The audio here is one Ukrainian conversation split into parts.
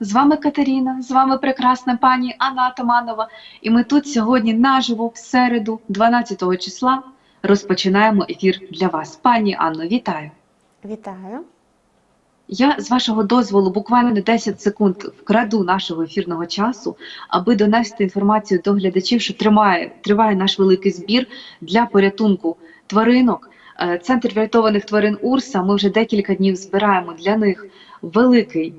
З вами Катерина, з вами прекрасна пані Анна Атаманова. І ми тут сьогодні наживо, в середу, 12 числа, розпочинаємо ефір для вас. Пані Анно, вітаю! Вітаю. Я з вашого дозволу буквально 10 секунд вкраду нашого ефірного часу, аби донести інформацію до глядачів, що тримає, триває наш великий збір для порятунку тваринок. Е, Центр врятованих тварин Урса. Ми вже декілька днів збираємо для них великий,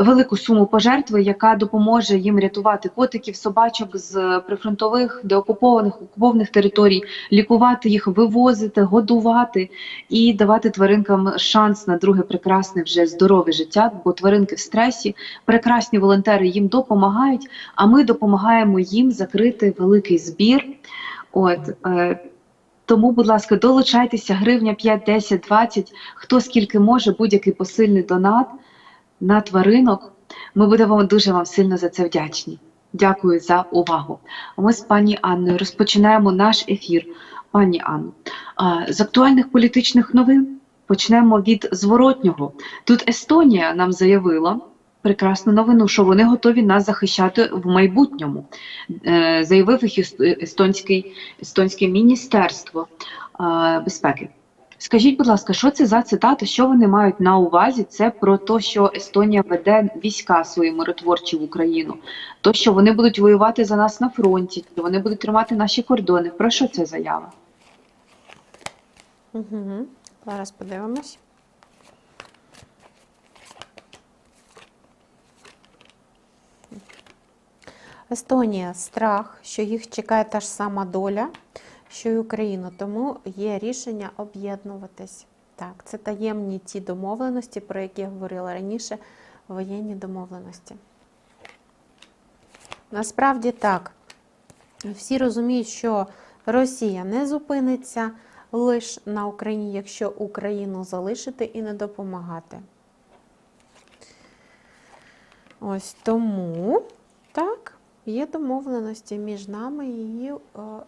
велику суму пожертви, яка допоможе їм рятувати котиків, собачок з прифронтових, деокупованих окупованих територій, лікувати їх, вивозити, годувати і давати тваринкам шанс на друге прекрасне вже здорове життя, бо тваринки в стресі, прекрасні волонтери їм допомагають, а ми допомагаємо їм закрити великий збір. От е, тому, будь ласка, долучайтеся гривня 5, 10, 20, хто скільки може, будь-який посильний донат на тваринок. Ми будемо дуже вам сильно за це вдячні. Дякую за увагу. Ми з пані Анною розпочинаємо наш ефір. Пані Анно, з актуальних політичних новин почнемо від зворотнього. Тут Естонія нам заявила прекрасну новину, що вони готові нас захищати в майбутньому. Е, Заявив їх естонський, естонське міністерство е, безпеки. Скажіть, будь ласка, що це за цитата? Що вони мають на увазі? Це про те, що Естонія веде війська свої миротворчі в Україну, то що вони будуть воювати за нас на фронті, вони будуть тримати наші кордони. Про що це заява? Угу. Зараз подивимось. Естонія страх, що їх чекає та ж сама доля, що й Україну, тому є рішення об'єднуватись. Так, це таємні ті домовленості, про які я говорила раніше, воєнні домовленості. Насправді так. Всі розуміють, що Росія не зупиниться лише на Україні, якщо Україну залишити і не допомагати. Ось тому так, є домовленості між нами і е,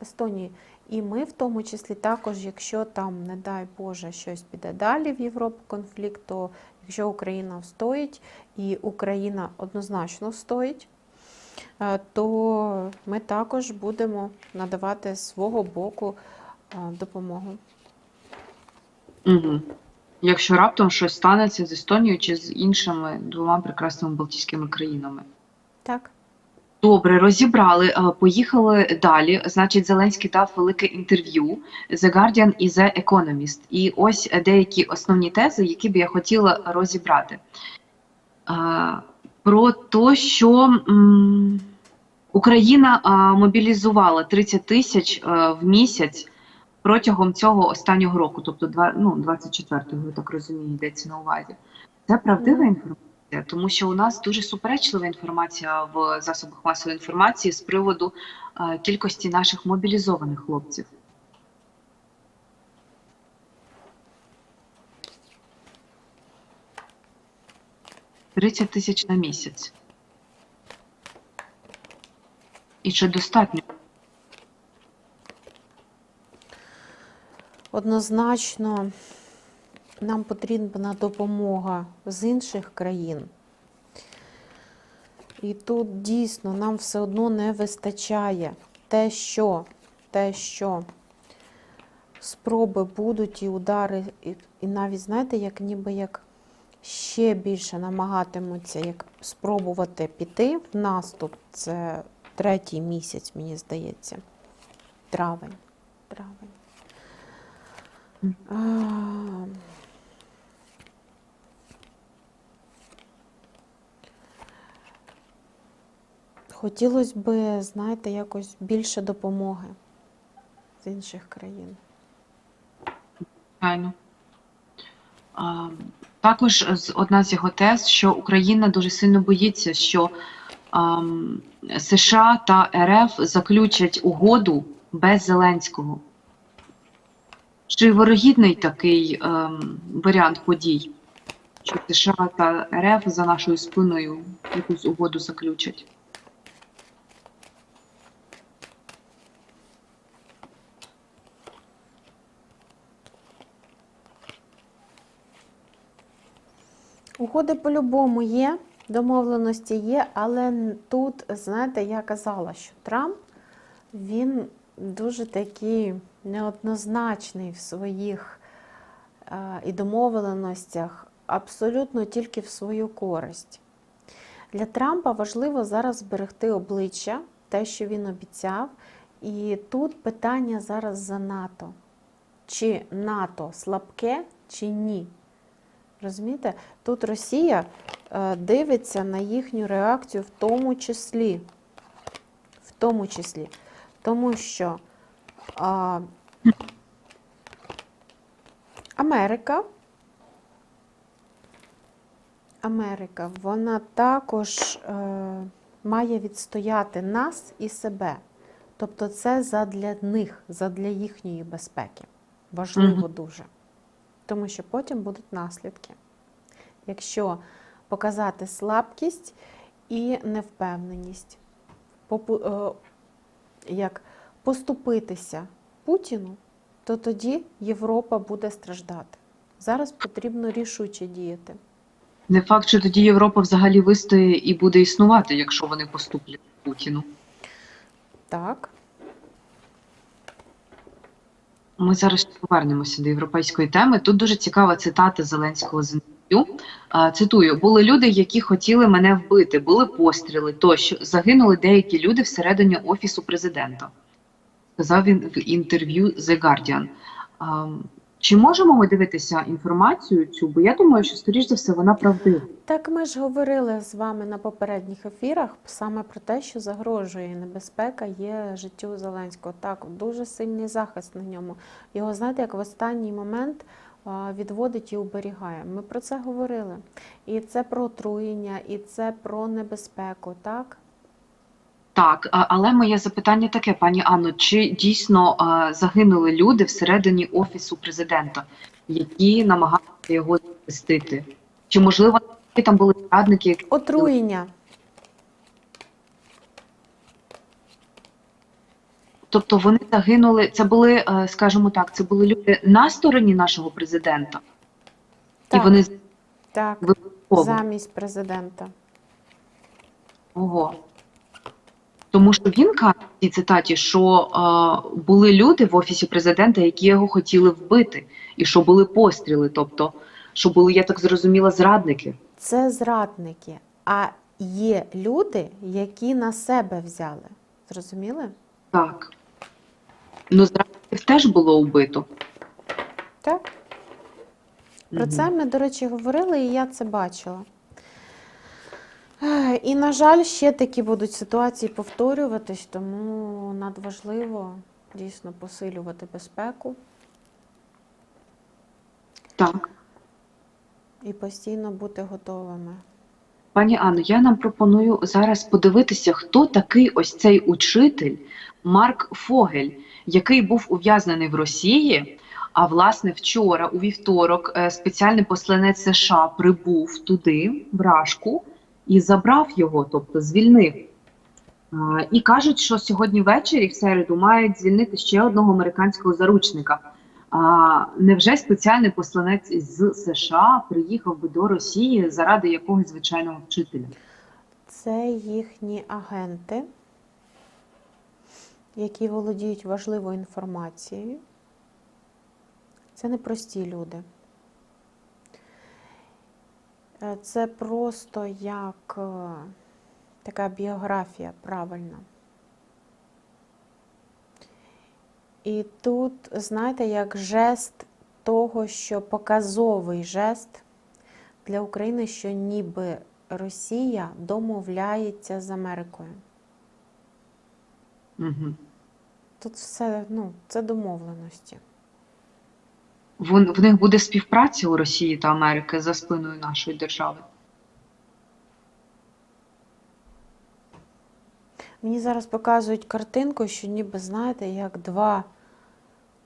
Естонією. І ми, в тому числі, також, якщо там, не дай Боже, щось піде далі в Європу конфлікт, то якщо Україна встоїть, і Україна однозначно стоїть, е, то ми також будемо надавати свого боку е, допомогу. Угу. Якщо раптом щось станеться з Естонією чи з іншими двома прекрасними Балтійськими країнами. Так. Добре, розібрали. Е, Поїхали далі. Значить, Зеленський дав велике інтерв'ю The Guardian і The Economist. І ось деякі основні тези, які б я хотіла розібрати. Е, Про те, що Україна е, мобілізувала 30 тисяч в місяць протягом цього останнього року, тобто ну, 24-го, я так розумію, йдеться на увазі. Це правдива Мгм. Інформація? Тому що у нас дуже суперечлива інформація в засобах масової інформації з приводу е, кількості наших мобілізованих хлопців. Тридцять тисяч на місяць. І чи достатньо? Однозначно нам потрібна допомога з інших країн. І тут дійсно нам все одно не вистачає те, що, те, що спроби будуть і удари, і, і навіть, знаєте, як ніби як ще більше намагатимуться як спробувати піти в наступ. Це третій місяць, мені здається. Травень. Травень. Хотілося б, знаєте, якось більше допомоги з інших країн. Звичайно. Також одна з його тез, що Україна дуже сильно боїться, що США та РФ заключать угоду без Зеленського. Чи ворогідний такий ем, варіант подій? Що США та РФ за нашою спиною якусь угоду заключать? Угоди по-любому є. Домовленості є, але тут, знаєте, я казала, що Трамп він дуже такий неоднозначний в своїх е, і домовленостях, абсолютно тільки в свою користь. Для Трампа важливо зараз зберегти обличчя, те, що він обіцяв. І тут питання зараз за НАТО. Чи НАТО слабке, чи ні? Розумієте? Тут Росія е, дивиться на їхню реакцію в тому числі. В тому числі. Тому що а, Америка, Америка, вона також е, має відстояти нас і себе. Тобто це задля них, задля їхньої безпеки. Важливо дуже. Тому що потім будуть наслідки. Якщо показати слабкість і невпевненість, е, як поступитися Путіну, то тоді Європа буде страждати. Зараз потрібно рішуче діяти. Не факт, що тоді Європа взагалі вистоє і буде існувати, якщо вони поступлять Путіну. Так, Ми зараз повернемося до європейської теми. Тут дуже цікава цитата Зеленського з інтерв'ю. Цитую: були люди, які хотіли мене вбити, були постріли тощо. Загинули деякі люди всередині офісу президента. Сказав він в інтерв'ю The Guardian. Чи можемо ми дивитися інформацію цю? Бо я думаю, що скоріш за все вона правдива. так ми ж говорили з вами на попередніх ефірах саме про те, що загрожує небезпека є життю Зеленського. Так, дуже сильний захист на ньому. Його, знаєте, як в останній момент відводить і уберігає. Ми про це говорили. І це про отруєння, і це про небезпеку, так? Так, але моє запитання таке, пані Анно, чи дійсно загинули люди всередині офісу президента, які намагалися його захистити? Чи можливо там були радники? які- Отруєння. Тобто вони загинули? Це були, е, скажімо так, це були люди на стороні нашого президента, Так, і вони так, замість президента. Ого. Тому що він каже в цій цитаті, що е, були люди в офісі президента, які його хотіли вбити, і що були постріли, тобто, що були, я так зрозуміла, зрадники. Це зрадники. А є люди, які на себе взяли. Зрозуміли? Так. Ну, зрадників теж було вбито. Так. Про це ми, до речі, говорили, і я це бачила. І, на жаль, ще такі будуть ситуації повторюватись, тому надважливо дійсно посилювати безпеку Так. і постійно бути готовими. Пані Анно, я нам пропоную зараз подивитися, хто такий ось цей учитель Марк Фогель, який був ув'язнений в Росії. А власне вчора, у вівторок, е, спеціальний посланець США прибув туди, в Рашку, і забрав його, тобто звільнив. І кажуть, що сьогодні ввечері, в середу, мають звільнити ще одного американського заручника. А невже спеціальний посланець з США приїхав би до Росії заради якогось звичайного вчителя? Це їхні агенти, які володіють важливою інформацією. Це не прості люди. Е, Це просто як е, така біографія правильна. І тут, знаєте, як жест того, що показовий жест для України, що ніби Росія домовляється з Америкою. Угу. Тут все, ну, це домовленості. В, в них буде співпраця у Росії та Америки за спиною нашої держави. Мені зараз показують картинку, що ніби, знаєте, як два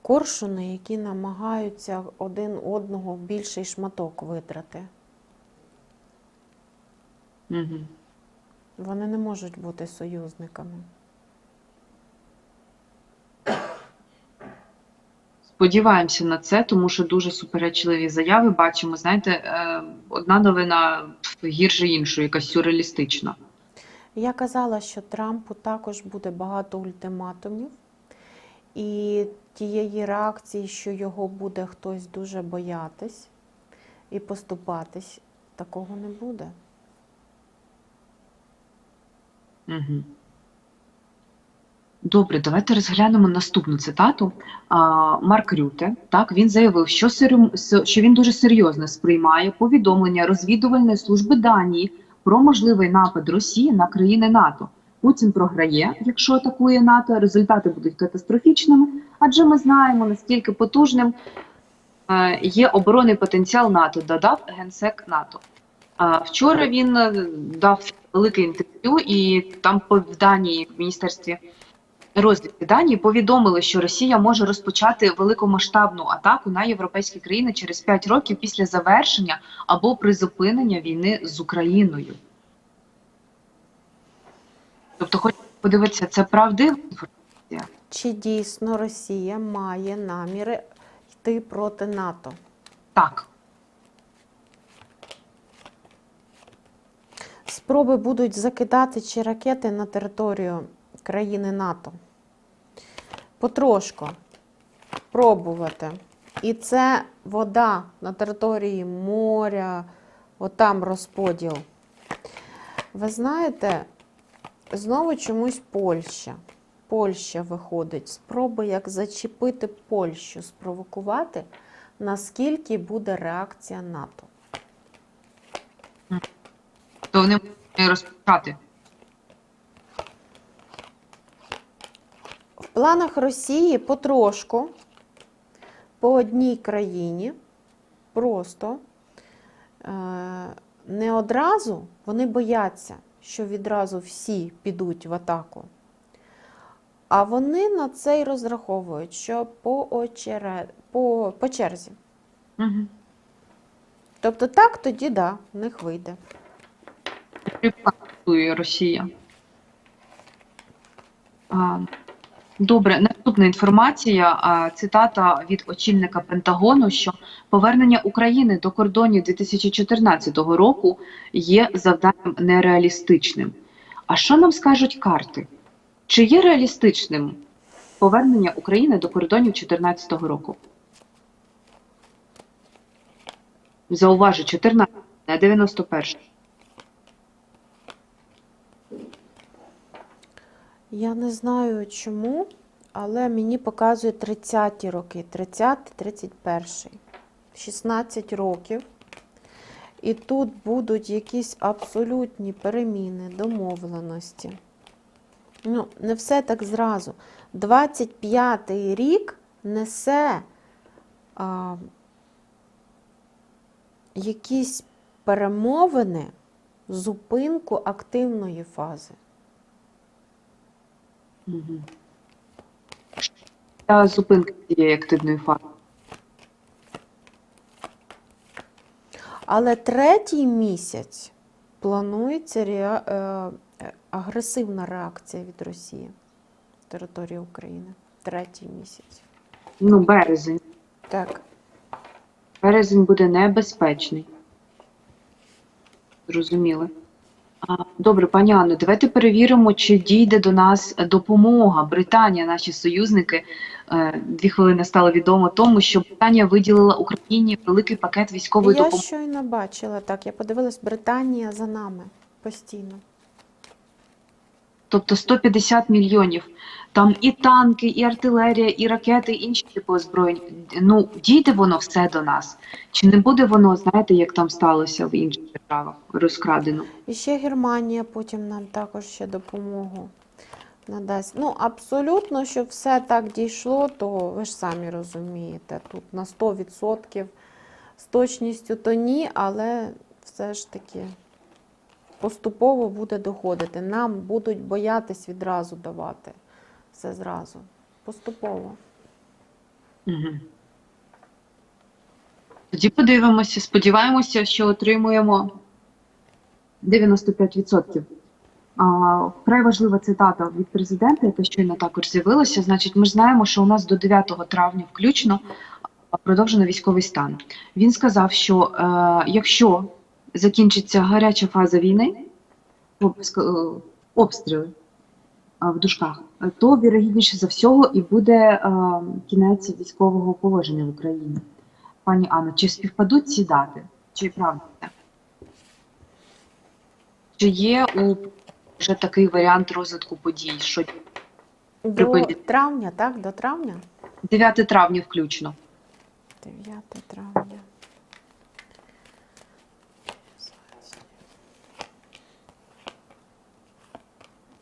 коршуни, які намагаються один одного в більший шматок видрати. Угу. Вони не можуть бути союзниками. Сподіваємося на це, тому що дуже суперечливі заяви бачимо. Знаєте, е, одна новина гірше іншої, якась сюрреалістична. Я казала, що Трампу також буде багато ультиматумів, і тієї реакції, що його буде хтось дуже боятись і поступатись, такого не буде. Угу. Добре, давайте розглянемо наступну цитату. Марк Рюте, так, він заявив, що, що він дуже серйозно сприймає повідомлення розвідувальної служби Данії про можливий напад Росії на країни НАТО. Путін програє, якщо атакує НАТО, результати будуть катастрофічними, адже ми знаємо, наскільки потужним е, є оборонний потенціал НАТО, додав генсек НАТО. Вчора він е, дав велике інтерв'ю, і там в Данії, в міністерстві розвідки Данії повідомили, що Росія може розпочати великомасштабну атаку на європейські країни через 5 років після завершення або призупинення війни з Україною. Тобто, хочу подивитися, це правдива інформація? Чи дійсно Росія має наміри йти проти НАТО? Так. Спроби будуть закидати чи ракети на територію країни НАТО. Потрошку пробувати. І це вода на території моря, отам розподіл. Ви знаєте, знову чомусь Польща. Польща виходить. Спроби як зачепити Польщу, спровокувати, наскільки буде реакція НАТО. То вони розпочати. Планах Росії потрошку по одній країні, просто е, не одразу вони бояться, що відразу всі підуть в атаку. А вони на це й розраховують, що по, очере... по, по черзі. Угу. Тобто так, тоді да, в них вийде. Росія. А, Добре, наступна інформація. Цитата від очільника Пентагону, що повернення України до кордонів 2014 року є завданням нереалістичним. А що нам скажуть карти? Чи є реалістичним повернення України до кордонів 2014 року? Зауважу, 14, не 91. Я не знаю чому, але мені показує 30-ті роки, 30-31. 16 років. І тут будуть якісь абсолютні переміни, домовленості. Ну, не все так зразу. 25-й рік несе а, якісь перемовини, зупинку активної фази. Та зупинка цієї активної фази. Але третій місяць планується реа... е, агресивна реакція від Росії на території України. Третій місяць. Ну, березень. Так. Березень буде небезпечний. Зрозуміли. Добре, пані Анно, давайте перевіримо, чи дійде до нас допомога. Британія, наші союзники, е, дві хвилини стало відомо тому, що Британія виділила Україні великий пакет військової Я допомоги. щойно бачила, так, я подивилась, Британія за нами постійно. тобто 150 мільйонів. Там і танки, і артилерія, і ракети, і інші типи озброєнь. Ну, дійде воно все до нас. Чи не буде воно, знаєте, як там сталося в інших державах, розкрадено? І ще Германія потім нам також ще допомогу надасть. Ну, абсолютно, щоб все так дійшло, то ви ж самі розумієте, тут на 100% з точністю то ні, але все ж таки поступово буде доходити. Нам будуть боятись відразу давати все зразу. Поступово. Угу. Тоді подивимося, сподіваємося, що отримуємо 95%. А, Вкрай важлива цитата від президента, яка щойно також з'явилася. Значить, ми ж знаємо, що у нас до 9 травня включно продовжено військовий стан. Він сказав, що е, якщо закінчиться гаряча фаза війни, е, обстріли в дужках, то вірогідніше за всього і буде кінець військового положення в Україні. Пані Анно, чи співпадуть ці дати? Чи правда? Чи є у вже такий варіант розвитку подій, що До Припиніть. травня, так? До травня? 9 травня включно? 9 травня.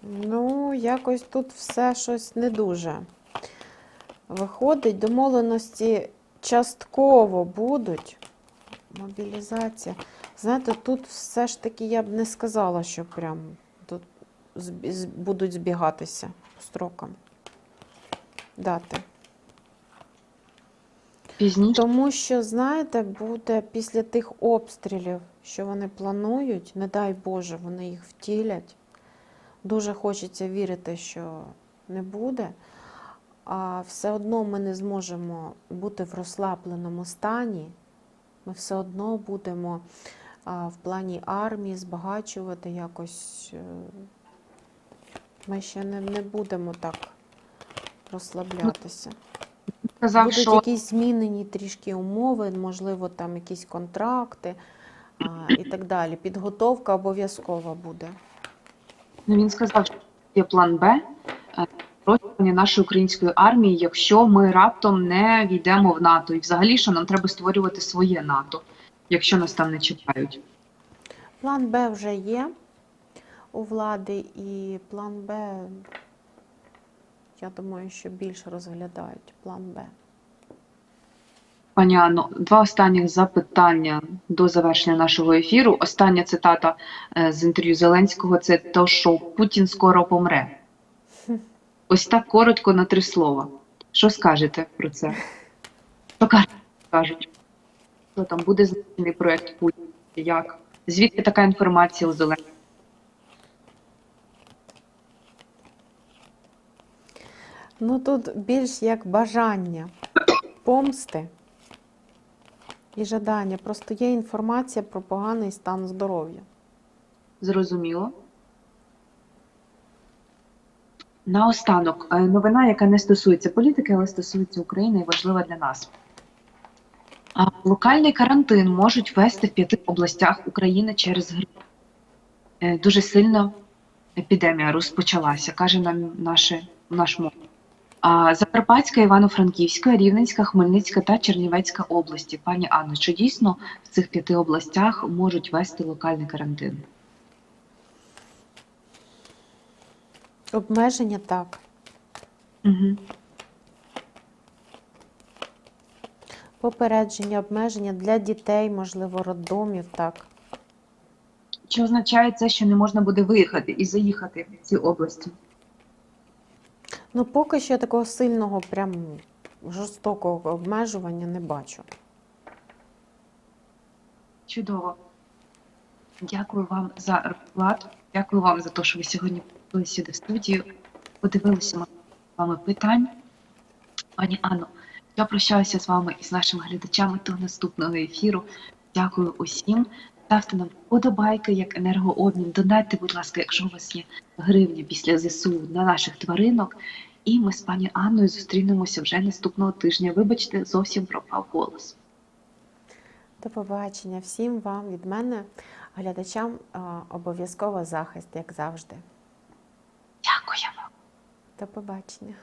Ну, якось тут все щось не дуже. Виходить, домовленості частково будуть. Мобілізація. Знаєте, тут все ж таки я б не сказала, що прям тут будуть збігатися строкам. Дати. Пізніше? Тому що, знаєте, буде після тих обстрілів, що вони планують, не дай Боже, вони їх втілять. Дуже хочеться вірити, що не буде. А все одно ми не зможемо бути в розслабленому стані. Ми все одно будемо в плані армії збагачувати якось. е, Ми ще не, не будемо так розслаблятися. Сказав, Будуть що якісь змінені трішки умови, можливо, там якісь контракти а, і так далі. Підготовка обов'язкова буде. Ну, він сказав, що є план Б е, розширення нашої української армії, якщо ми раптом не війдемо в НАТО. І взагалі, що нам треба створювати своє НАТО, якщо нас там не чекають. План Б вже є у влади, і план Б, я думаю, що більше розглядають план Б. Пані Анно, два останніх запитання до завершення нашого ефіру. Остання цитата е, з інтерв'ю Зеленського це те, що Путін скоро помре. Ось так коротко на три слова. Що скажете про це? Що кажуть? Що там буде знищений проект Путін? Як? Звідки така інформація у Зеленського? Ну тут більш як бажання помсти і жадання. Просто є інформація про поганий стан здоров'я. Зрозуміло. Наостанок, е, новина, яка не стосується політики, але стосується України і важлива для нас. Локальний карантин можуть ввести в п'яти областях України через грип. Е, Дуже сильно епідемія розпочалася, каже нам наше, наш мов. Закарпатська, Івано-Франківська, Рівненська, Хмельницька та Чернівецька області. Пані Анно, чи дійсно в цих п'яти областях можуть ввести локальний карантин? Обмеження так. Угу. Попередження, обмеження для дітей, можливо, роддомів, так. Чи означає це, що не можна буде виїхати і заїхати в ці області? Ну, поки що такого сильного, прям жорстокого обмежування не бачу. Чудово. Дякую вам за розклад. Дякую вам за те, що ви сьогодні прийшли сюди в студію. Подивилися ми вами питань. Пані Анно, я прощаюся з вами і з нашими глядачами до наступного ефіру. Дякую усім. Ставте нам вподобайки як енергообмін. Донайте, будь ласка, якщо у вас є гривні після ЗСУ на наших тваринок. І ми з пані Анною зустрінемося вже наступного тижня. Вибачте, зовсім пропав голос. До побачення всім вам від мене, глядачам, обов'язково захист, як завжди. Дякуємо. До побачення.